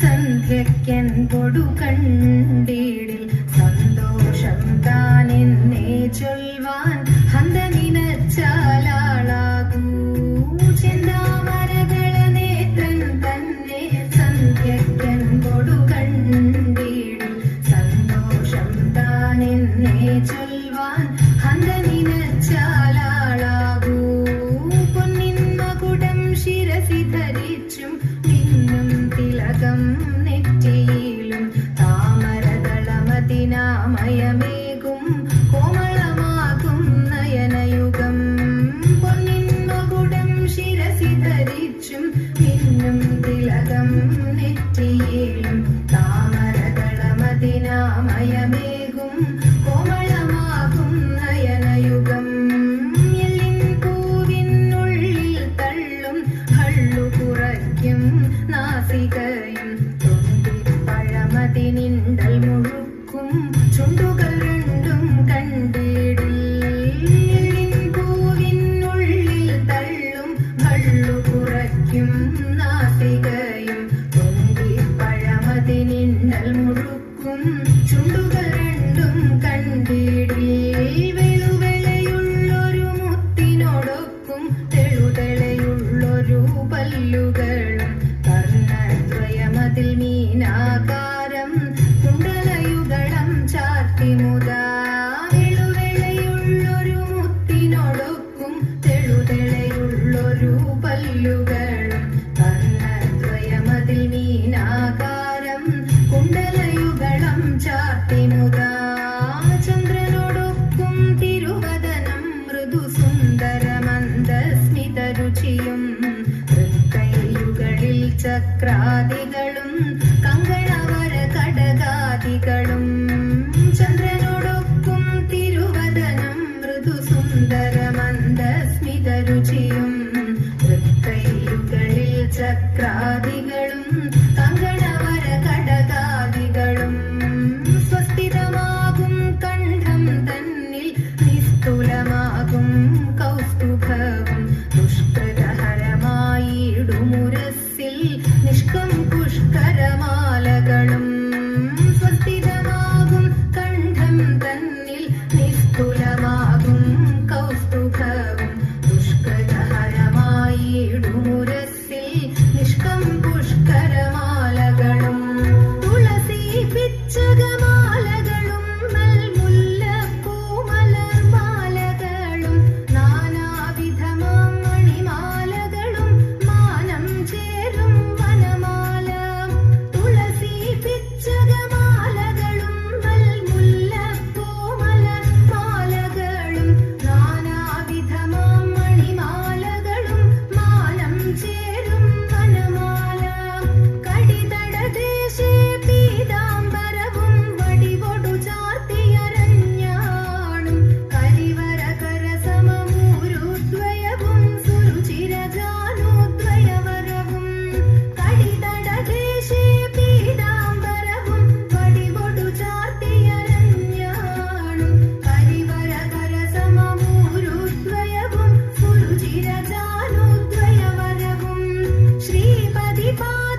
സന്ധ്യക്കൻ കൊടു ും കോമളമാകും നയനയുഗം. പൊന്നിൻ ശിരസി ധരിച്ചും തിലകം പല്ലുകളും വർണദ്വയമതിൽ മീനാകാരം കുണ്ടലയുകളം ചാത്തിനുതാ ചന്ദ്രനോടൊപ്പം തിരുവദനം മൃദു സുന്ദരമന്ദസ്മിത രുചിയും ചക്രാതി ജാതികളും കങ്കണവര കടകാദികളും സ്വസ്ഥിതമാകും കണ്ഠം തന്നിൽ നിസ്തുലമാകും കൗസ്തുഭ bye.